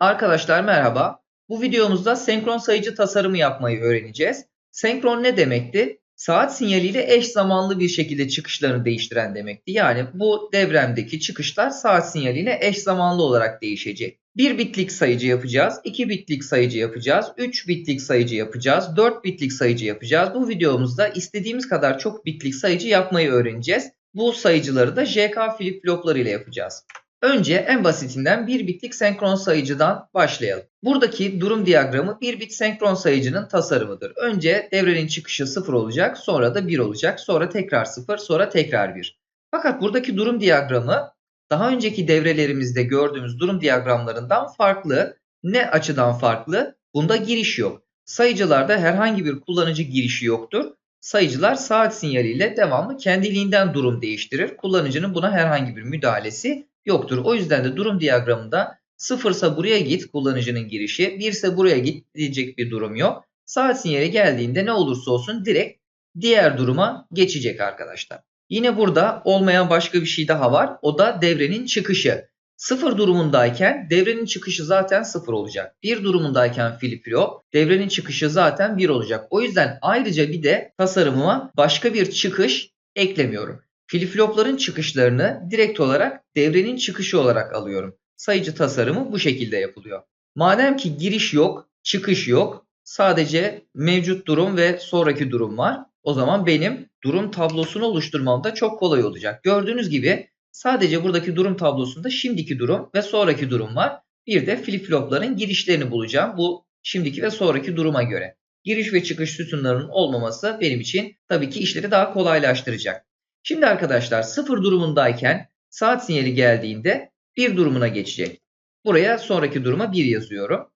Arkadaşlar merhaba. Bu videomuzda senkron sayıcı tasarımı yapmayı öğreneceğiz. Senkron ne demekti? Saat sinyaliyle eş zamanlı bir şekilde çıkışlarını değiştiren demekti. Yani bu devremdeki çıkışlar saat sinyaliyle eş zamanlı olarak değişecek. 1 bitlik sayıcı yapacağız, 2 bitlik sayıcı yapacağız, 3 bitlik sayıcı yapacağız, 4 bitlik sayıcı yapacağız. Bu videomuzda istediğimiz kadar çok bitlik sayıcı yapmayı öğreneceğiz. Bu sayıcıları da JK flip flopları ile yapacağız. Önce en basitinden 1 bitlik senkron sayıcıdan başlayalım. Buradaki durum diyagramı 1 bit senkron sayıcının tasarımıdır. Önce devrenin çıkışı 0 olacak, sonra da 1 olacak, sonra tekrar 0, sonra tekrar 1. Fakat buradaki durum diyagramı daha önceki devrelerimizde gördüğümüz durum diyagramlarından farklı. Ne açıdan farklı? Bunda giriş yok. Sayıcılarda herhangi bir kullanıcı girişi yoktur. Sayıcılar saat sinyaliyle devamlı kendiliğinden durum değiştirir. Kullanıcının buna herhangi bir müdahalesi yoktur. O yüzden de durum diyagramında sıfırsa buraya git kullanıcının girişi, birse buraya git diyecek bir durum yok. Saat sinyali geldiğinde ne olursa olsun direkt diğer duruma geçecek arkadaşlar. Yine burada olmayan başka bir şey daha var. O da devrenin çıkışı. Sıfır durumundayken devrenin çıkışı zaten sıfır olacak. Bir durumundayken flip flop devrenin çıkışı zaten bir olacak. O yüzden ayrıca bir de tasarımıma başka bir çıkış eklemiyorum. Flip flopların çıkışlarını direkt olarak devrenin çıkışı olarak alıyorum. Sayıcı tasarımı bu şekilde yapılıyor. Madem ki giriş yok, çıkış yok, sadece mevcut durum ve sonraki durum var. O zaman benim durum tablosunu oluşturmam da çok kolay olacak. Gördüğünüz gibi sadece buradaki durum tablosunda şimdiki durum ve sonraki durum var. Bir de flip flopların girişlerini bulacağım bu şimdiki ve sonraki duruma göre. Giriş ve çıkış sütunlarının olmaması benim için tabii ki işleri daha kolaylaştıracak. Şimdi arkadaşlar sıfır durumundayken saat sinyali geldiğinde bir durumuna geçecek. Buraya sonraki duruma 1 yazıyorum.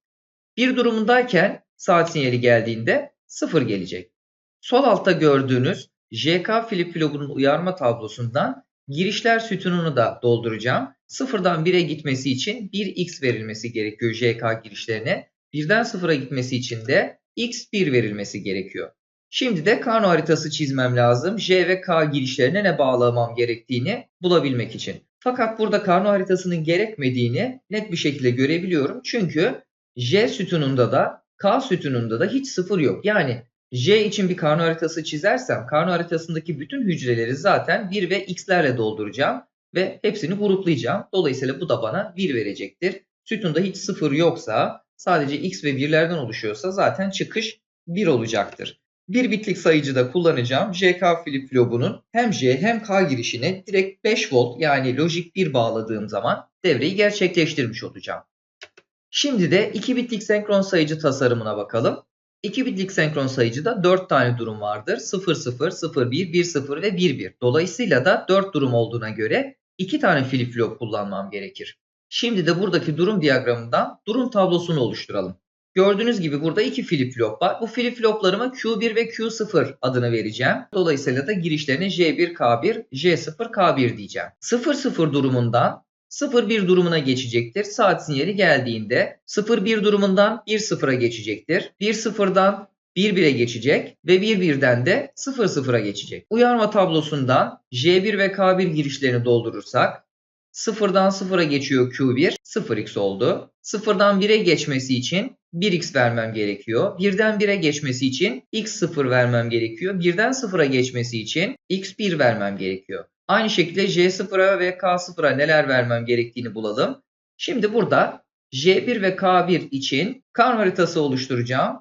Bir durumundayken saat sinyali geldiğinde 0 gelecek. Sol altta gördüğünüz JK flip flop'un uyarma tablosundan girişler sütununu da dolduracağım. Sıfırdan 1'e gitmesi için 1x verilmesi gerekiyor JK girişlerine. Birden sıfıra gitmesi için de x1 verilmesi gerekiyor. Şimdi de karno haritası çizmem lazım. J ve K girişlerine ne bağlamam gerektiğini bulabilmek için. Fakat burada karno haritasının gerekmediğini net bir şekilde görebiliyorum. Çünkü J sütununda da K sütununda da hiç sıfır yok. Yani J için bir karno haritası çizersem karno haritasındaki bütün hücreleri zaten 1 ve x'lerle dolduracağım ve hepsini gruplayacağım. Dolayısıyla bu da bana 1 verecektir. Sütunda hiç sıfır yoksa sadece x ve 1'lerden oluşuyorsa zaten çıkış 1 olacaktır. Bir bitlik sayıcıda kullanacağım JK flip flop'unun hem J hem K girişine direkt 5 volt yani lojik 1 bağladığım zaman devreyi gerçekleştirmiş olacağım. Şimdi de 2 bitlik senkron sayıcı tasarımına bakalım. 2 bitlik senkron sayıcıda 4 tane durum vardır. 0, 0, 0, 1, 1, 0 ve 1, 1. Dolayısıyla da 4 durum olduğuna göre 2 tane flip flop kullanmam gerekir. Şimdi de buradaki durum diyagramından durum tablosunu oluşturalım. Gördüğünüz gibi burada iki flip flop var. Bu flip floplarıma Q1 ve Q0 adını vereceğim. Dolayısıyla da girişlerine J1, K1, J0, K1 diyeceğim. 0-0 durumundan 0-1 durumuna geçecektir. Saat sinyali geldiğinde 0-1 durumundan 1-0'a geçecektir. 1-0'dan 1-1'e geçecek ve 1-1'den de 0-0'a geçecek. Uyarma tablosundan J1 ve K1 girişlerini doldurursak Sıfırdan sıfıra geçiyor Q1. 0x oldu. Sıfırdan 1'e geçmesi için 1x vermem gerekiyor. Birden 1'e geçmesi için x0 vermem gerekiyor. Birden 0'a geçmesi için x1 vermem gerekiyor. Aynı şekilde J0'a ve K0'a neler vermem gerektiğini bulalım. Şimdi burada J1 ve K1 için karno haritası oluşturacağım.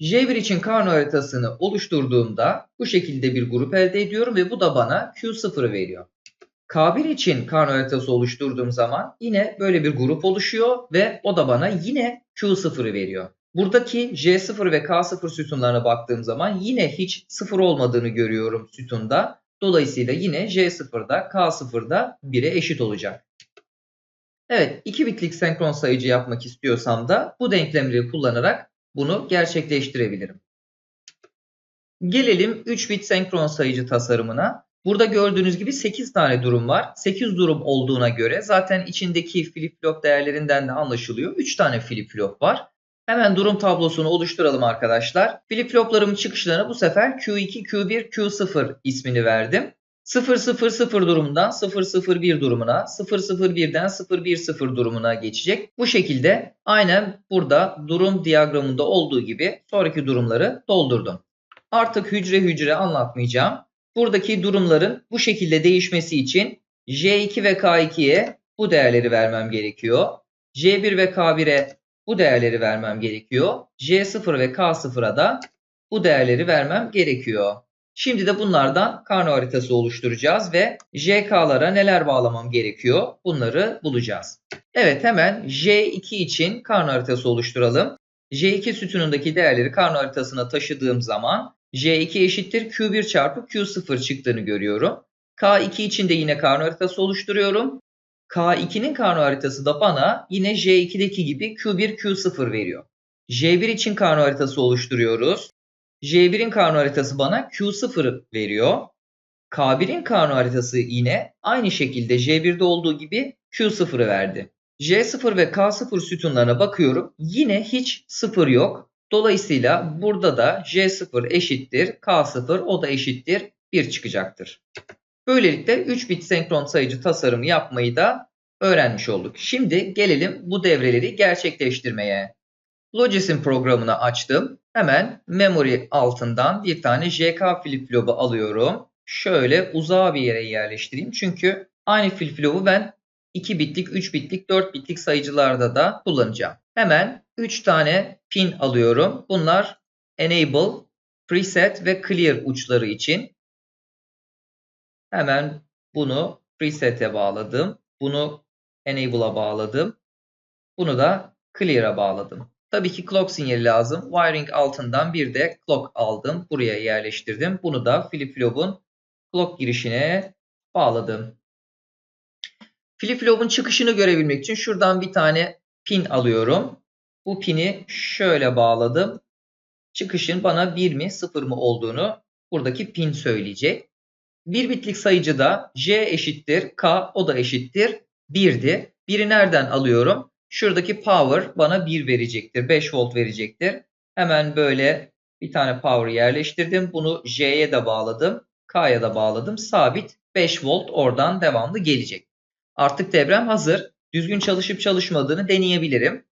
J1 için karno haritasını oluşturduğumda bu şekilde bir grup elde ediyorum ve bu da bana Q0'ı veriyor. K1 için karno haritası oluşturduğum zaman yine böyle bir grup oluşuyor ve o da bana yine Q0'ı veriyor. Buradaki J0 ve K0 sütunlarına baktığım zaman yine hiç sıfır olmadığını görüyorum sütunda. Dolayısıyla yine J0'da K0'da 1'e eşit olacak. Evet 2 bitlik senkron sayıcı yapmak istiyorsam da bu denklemleri kullanarak bunu gerçekleştirebilirim. Gelelim 3 bit senkron sayıcı tasarımına. Burada gördüğünüz gibi 8 tane durum var. 8 durum olduğuna göre zaten içindeki flip flop değerlerinden de anlaşılıyor. 3 tane flip flop var. Hemen durum tablosunu oluşturalım arkadaşlar. Flip floplarımın çıkışlarına bu sefer Q2, Q1, Q0 ismini verdim. 000 durumundan 001 durumuna, 001'den 010 durumuna geçecek. Bu şekilde aynen burada durum diyagramında olduğu gibi sonraki durumları doldurdum. Artık hücre hücre anlatmayacağım. Buradaki durumların bu şekilde değişmesi için J2 ve K2'ye bu değerleri vermem gerekiyor. J1 ve K1'e bu değerleri vermem gerekiyor. J0 ve K0'a da bu değerleri vermem gerekiyor. Şimdi de bunlardan karno haritası oluşturacağız ve JK'lara neler bağlamam gerekiyor bunları bulacağız. Evet hemen J2 için karno haritası oluşturalım. J2 sütunundaki değerleri karno haritasına taşıdığım zaman J2 eşittir Q1 çarpı Q0 çıktığını görüyorum. K2 için de yine karno haritası oluşturuyorum. K2'nin karno haritası da bana yine J2'deki gibi Q1 Q0 veriyor. J1 için karno haritası oluşturuyoruz. J1'in karno haritası bana Q0 veriyor. K1'in karno haritası yine aynı şekilde J1'de olduğu gibi Q0'ı verdi. J0 ve K0 sütunlarına bakıyorum. Yine hiç 0 yok. Dolayısıyla burada da J0 eşittir K0 o da eşittir 1 çıkacaktır. Böylelikle 3 bit senkron sayıcı tasarımı yapmayı da öğrenmiş olduk. Şimdi gelelim bu devreleri gerçekleştirmeye. Logis'in programını açtım. Hemen memory altından bir tane JK flip flop'u alıyorum. Şöyle uzağa bir yere yerleştireyim. Çünkü aynı flip flop'u ben 2 bitlik, 3 bitlik, 4 bitlik sayıcılarda da kullanacağım. Hemen 3 tane pin alıyorum. Bunlar enable, preset ve clear uçları için. Hemen bunu preset'e bağladım. Bunu enable'a bağladım. Bunu da clear'a bağladım. Tabii ki clock sinyali lazım. Wiring altından bir de clock aldım. Buraya yerleştirdim. Bunu da flip flop'un clock girişine bağladım. Flip flop'un çıkışını görebilmek için şuradan bir tane pin alıyorum. Bu pini şöyle bağladım. Çıkışın bana 1 mi 0 mı olduğunu buradaki pin söyleyecek. Bir bitlik sayıcıda J eşittir K o da eşittir 1'di. Biri nereden alıyorum? Şuradaki power bana 1 verecektir. 5 volt verecektir. Hemen böyle bir tane power yerleştirdim. Bunu J'ye de bağladım. K'ya da bağladım. Sabit 5 volt oradan devamlı gelecek. Artık devrem hazır. Düzgün çalışıp çalışmadığını deneyebilirim.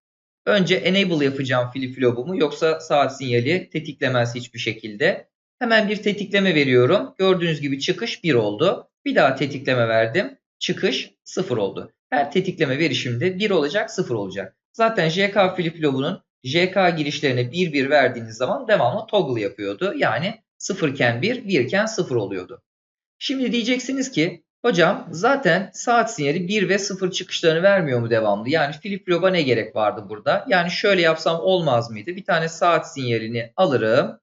Önce enable yapacağım flip flop'umu yoksa saat sinyali tetiklemez hiçbir şekilde. Hemen bir tetikleme veriyorum. Gördüğünüz gibi çıkış 1 oldu. Bir daha tetikleme verdim. Çıkış 0 oldu. Her tetikleme verişimde 1 olacak 0 olacak. Zaten JK flip flop'unun JK girişlerine 1-1 verdiğiniz zaman devamlı toggle yapıyordu. Yani 0 iken 1, 1 iken 0 oluyordu. Şimdi diyeceksiniz ki hocam zaten saat sinyali 1 ve 0 çıkışlarını vermiyor mu devamlı? Yani flip flop'a ne gerek vardı burada? Yani şöyle yapsam olmaz mıydı? Bir tane saat sinyalini alırım.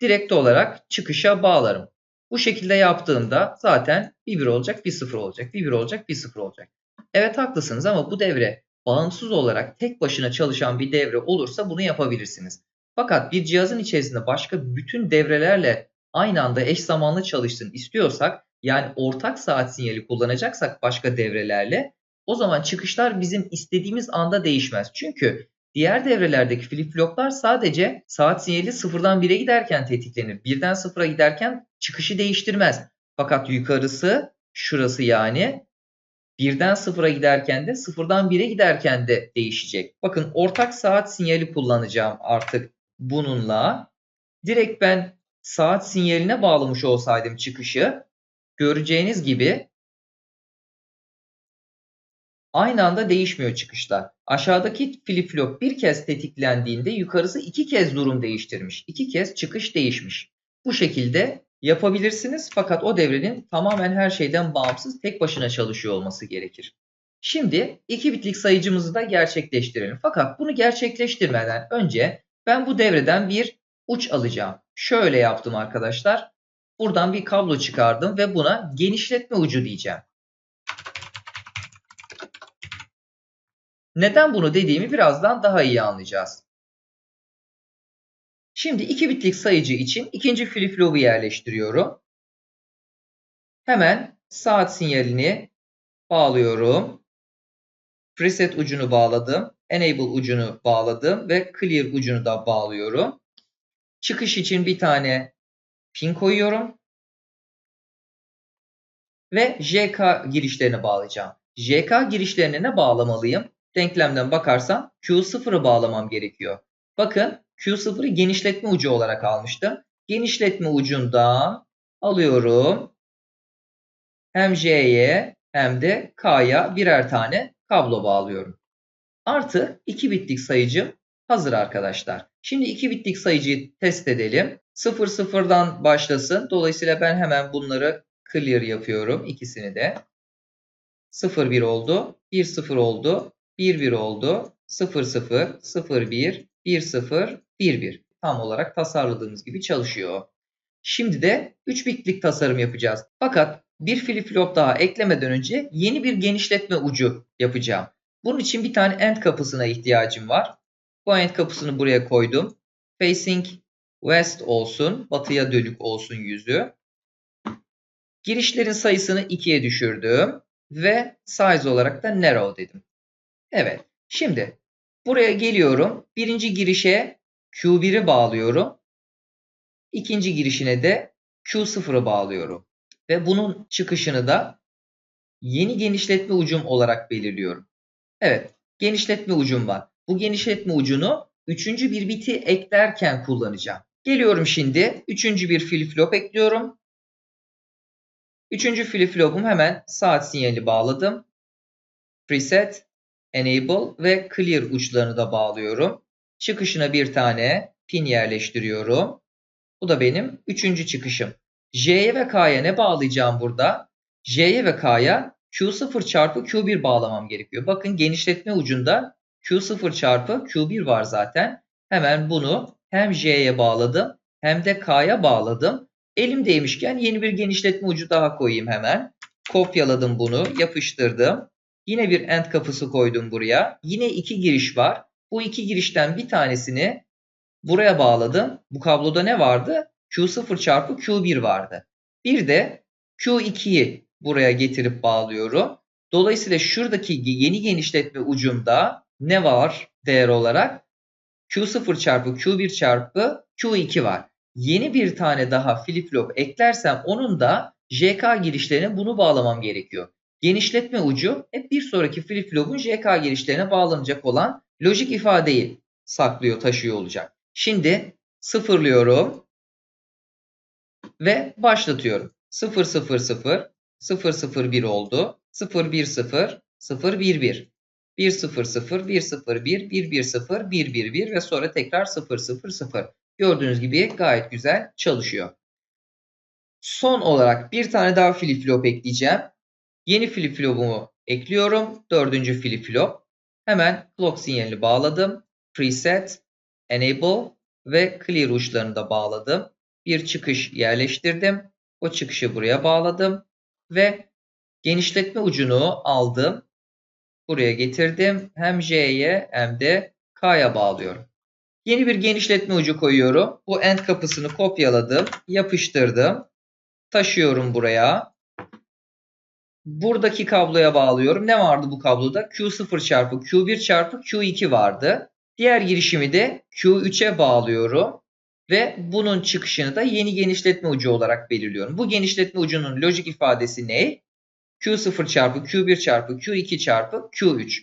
Direkt olarak çıkışa bağlarım. Bu şekilde yaptığımda zaten bir 1 olacak, bir 0 olacak, bir 1 olacak, bir 0 olacak. Evet haklısınız ama bu devre bağımsız olarak tek başına çalışan bir devre olursa bunu yapabilirsiniz. Fakat bir cihazın içerisinde başka bütün devrelerle aynı anda eş zamanlı çalışsın istiyorsak yani ortak saat sinyali kullanacaksak başka devrelerle o zaman çıkışlar bizim istediğimiz anda değişmez. Çünkü diğer devrelerdeki flip floplar sadece saat sinyali sıfırdan 1'e giderken tetiklenir. Birden sıfıra giderken çıkışı değiştirmez. Fakat yukarısı şurası yani birden sıfıra giderken de sıfırdan 1'e giderken de değişecek. Bakın ortak saat sinyali kullanacağım artık bununla. Direkt ben saat sinyaline bağlamış olsaydım çıkışı göreceğiniz gibi aynı anda değişmiyor çıkışlar. Aşağıdaki flip flop bir kez tetiklendiğinde yukarısı iki kez durum değiştirmiş. iki kez çıkış değişmiş. Bu şekilde yapabilirsiniz fakat o devrenin tamamen her şeyden bağımsız tek başına çalışıyor olması gerekir. Şimdi 2 bitlik sayıcımızı da gerçekleştirelim. Fakat bunu gerçekleştirmeden önce ben bu devreden bir uç alacağım. Şöyle yaptım arkadaşlar. Buradan bir kablo çıkardım ve buna genişletme ucu diyeceğim. Neden bunu dediğimi birazdan daha iyi anlayacağız. Şimdi 2 bitlik sayıcı için ikinci flip flop'u yerleştiriyorum. Hemen saat sinyalini bağlıyorum. Preset ucunu bağladım. Enable ucunu bağladım ve Clear ucunu da bağlıyorum. Çıkış için bir tane pin koyuyorum. ve JK girişlerini bağlayacağım. JK girişlerine ne bağlamalıyım? Denklemden bakarsam Q0'ı bağlamam gerekiyor. Bakın Q0'ı genişletme ucu olarak almıştım. Genişletme ucundan alıyorum. Hem J'ye hem de K'ya birer tane kablo bağlıyorum. Artı 2 bitlik sayıcım hazır arkadaşlar. Şimdi 2 bitlik sayıcıyı test edelim. 0 0'dan başlasın. Dolayısıyla ben hemen bunları clear yapıyorum. ikisini de. 0 1 oldu. 1 0 oldu. 1 1 oldu. 0 0 0 1 1 0 1 1. Tam olarak tasarladığımız gibi çalışıyor. Şimdi de 3 bitlik tasarım yapacağız. Fakat bir flip flop daha eklemeden önce yeni bir genişletme ucu yapacağım. Bunun için bir tane end kapısına ihtiyacım var. Bu end kapısını buraya koydum. Facing west olsun. Batıya dönük olsun yüzü. Girişlerin sayısını 2'ye düşürdüm. Ve size olarak da narrow dedim. Evet. Şimdi buraya geliyorum. Birinci girişe Q1'i bağlıyorum. İkinci girişine de Q0'ı bağlıyorum. Ve bunun çıkışını da yeni genişletme ucum olarak belirliyorum. Evet, genişletme ucum var. Bu genişletme ucunu üçüncü bir biti eklerken kullanacağım. Geliyorum şimdi. Üçüncü bir flip flop ekliyorum. Üçüncü flip flop'um hemen saat sinyali bağladım. Preset, Enable ve Clear uçlarını da bağlıyorum. Çıkışına bir tane pin yerleştiriyorum. Bu da benim üçüncü çıkışım. J'ye ve K'ya ne bağlayacağım burada? J'ye ve K'ya Q0 çarpı Q1 bağlamam gerekiyor. Bakın genişletme ucunda Q0 çarpı Q1 var zaten. Hemen bunu hem J'ye bağladım hem de K'ya bağladım. Elimdeymişken yeni bir genişletme ucu daha koyayım hemen. Kopyaladım bunu, yapıştırdım. Yine bir end kapısı koydum buraya. Yine iki giriş var. Bu iki girişten bir tanesini buraya bağladım. Bu kabloda ne vardı? Q0 çarpı Q1 vardı. Bir de Q2'yi buraya getirip bağlıyorum. Dolayısıyla şuradaki yeni genişletme ucumda ne var değer olarak? Q0 çarpı Q1 çarpı Q2 var. Yeni bir tane daha flip flop eklersem onun da JK girişlerine bunu bağlamam gerekiyor. Genişletme ucu hep bir sonraki flip flop'un JK girişlerine bağlanacak olan lojik ifadeyi saklıyor, taşıyor olacak. Şimdi sıfırlıyorum ve başlatıyorum. 0 0 0 0 0 1 oldu. 0 1 0 0 1 1 1 0 0 1 0 1 1 1 0 1 1 1 ve sonra tekrar 0 0 0. Gördüğünüz gibi gayet güzel çalışıyor. Son olarak bir tane daha flip flop ekleyeceğim. Yeni flip flopumu ekliyorum. Dördüncü flip flop. Hemen clock sinyalini bağladım. Preset, Enable ve Clear uçlarını da bağladım. Bir çıkış yerleştirdim. O çıkışı buraya bağladım. Ve genişletme ucunu aldım. Buraya getirdim. Hem J'ye hem de K'ya bağlıyorum. Yeni bir genişletme ucu koyuyorum. Bu end kapısını kopyaladım. Yapıştırdım. Taşıyorum buraya. Buradaki kabloya bağlıyorum. Ne vardı bu kabloda? Q0 çarpı Q1 çarpı Q2 vardı. Diğer girişimi de Q3'e bağlıyorum. Ve bunun çıkışını da yeni genişletme ucu olarak belirliyorum. Bu genişletme ucunun lojik ifadesi ne? Q0 çarpı Q1 çarpı Q2 çarpı Q3.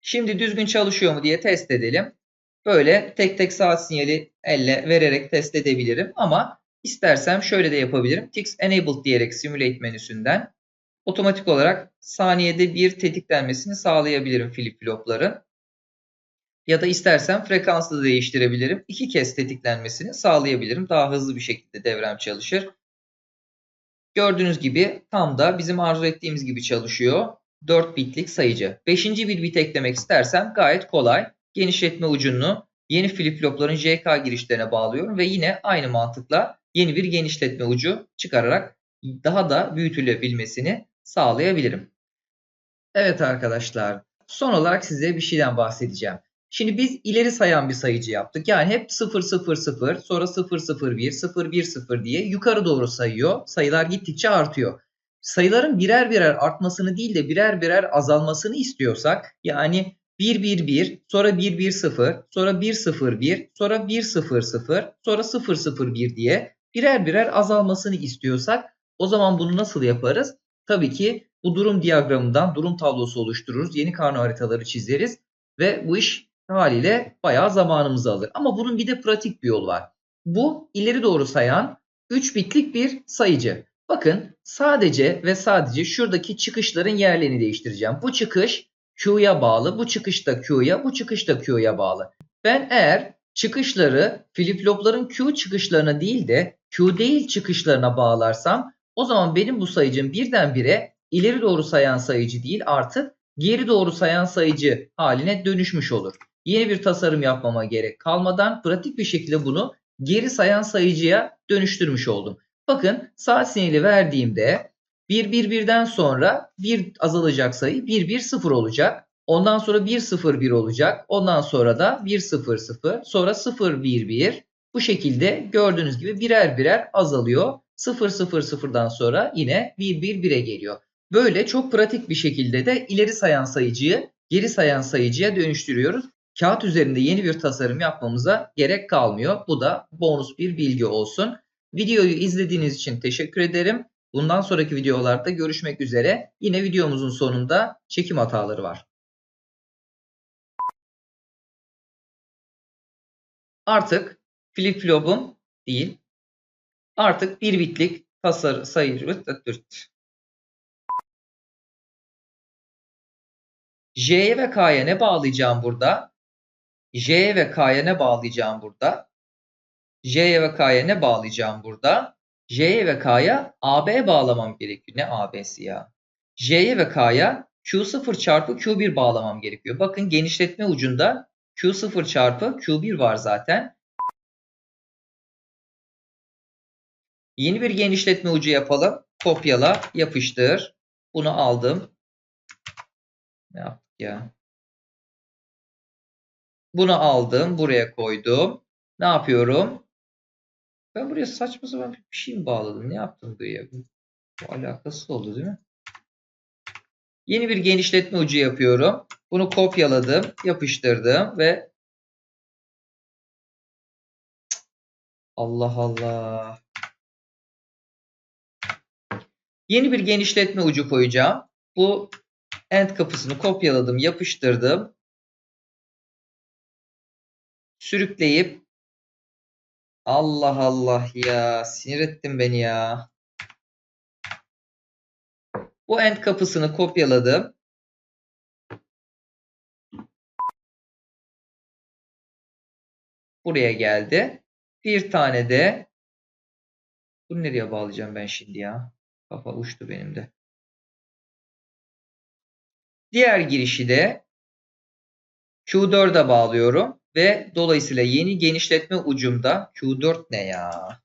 Şimdi düzgün çalışıyor mu diye test edelim. Böyle tek tek saat sinyali elle vererek test edebilirim. Ama istersem şöyle de yapabilirim. Tix Enabled diyerek Simulate menüsünden otomatik olarak saniyede bir tetiklenmesini sağlayabilirim flip flopların. Ya da istersem frekansı da değiştirebilirim. İki kez tetiklenmesini sağlayabilirim. Daha hızlı bir şekilde devrem çalışır. Gördüğünüz gibi tam da bizim arzu ettiğimiz gibi çalışıyor. 4 bitlik sayıcı. 5. bir bit eklemek istersem gayet kolay. Genişletme ucunu yeni flip flopların JK girişlerine bağlıyorum ve yine aynı mantıkla yeni bir genişletme ucu çıkararak daha da büyütülebilmesini sağlayabilirim. Evet arkadaşlar son olarak size bir şeyden bahsedeceğim. Şimdi biz ileri sayan bir sayıcı yaptık. Yani hep 0 0 0 sonra 0 0 1 0 1 0 diye yukarı doğru sayıyor. Sayılar gittikçe artıyor. Sayıların birer birer artmasını değil de birer birer azalmasını istiyorsak yani 1 1 1 sonra 1 1 0 sonra 1 0 1 sonra 1 0 0 sonra 0 0 1 diye birer birer azalmasını istiyorsak o zaman bunu nasıl yaparız? tabii ki bu durum diyagramından durum tablosu oluştururuz. Yeni karno haritaları çizeriz ve bu iş haliyle bayağı zamanımızı alır. Ama bunun bir de pratik bir yolu var. Bu ileri doğru sayan 3 bitlik bir sayıcı. Bakın sadece ve sadece şuradaki çıkışların yerlerini değiştireceğim. Bu çıkış Q'ya bağlı, bu çıkış da Q'ya, bu çıkış da Q'ya bağlı. Ben eğer çıkışları flip-flopların Q çıkışlarına değil de Q değil çıkışlarına bağlarsam o zaman benim bu sayıcım birdenbire ileri doğru sayan sayıcı değil artık geri doğru sayan sayıcı haline dönüşmüş olur. Yeni bir tasarım yapmama gerek kalmadan pratik bir şekilde bunu geri sayan sayıcıya dönüştürmüş oldum. Bakın saat sinyali verdiğimde 1 1 1'den sonra 1 azalacak sayı 1 1 0 olacak. Ondan sonra 1 0 1 olacak. Ondan sonra da 1 0 0 sonra 0 1 1 bu şekilde gördüğünüz gibi birer birer azalıyor. 0 0 0'dan sonra yine 1 1 1'e geliyor. Böyle çok pratik bir şekilde de ileri sayan sayıcıyı geri sayan sayıcıya dönüştürüyoruz. Kağıt üzerinde yeni bir tasarım yapmamıza gerek kalmıyor. Bu da bonus bir bilgi olsun. Videoyu izlediğiniz için teşekkür ederim. Bundan sonraki videolarda görüşmek üzere. Yine videomuzun sonunda çekim hataları var. Artık flip flop'um değil. Artık bir bitlik tasarı sayı J'ye ve K'ya ne bağlayacağım burada? J'ye ve K'ya ne bağlayacağım burada? J'ye ve K'ya ne bağlayacağım burada? J'ye ve K'ya AB bağlamam gerekiyor. Ne AB'si ya? J'ye ve K'ya Q0 çarpı Q1 bağlamam gerekiyor. Bakın genişletme ucunda Q0 çarpı Q1 var zaten. Yeni bir genişletme ucu yapalım. Kopyala, yapıştır. Bunu aldım. Ne yaptık ya? Bunu aldım. Buraya koydum. Ne yapıyorum? Ben buraya saçma sapan bir şey mi bağladım? Ne yaptım buraya? Bu alakasız oldu değil mi? Yeni bir genişletme ucu yapıyorum. Bunu kopyaladım, yapıştırdım ve Allah Allah. Yeni bir genişletme ucu koyacağım. Bu end kapısını kopyaladım, yapıştırdım. Sürükleyip Allah Allah ya sinir ettin beni ya. Bu end kapısını kopyaladım. Buraya geldi. Bir tane de bunu nereye bağlayacağım ben şimdi ya? Kafa uçtu benim de. Diğer girişi de Q4'e bağlıyorum ve dolayısıyla yeni genişletme ucumda Q4 ne ya?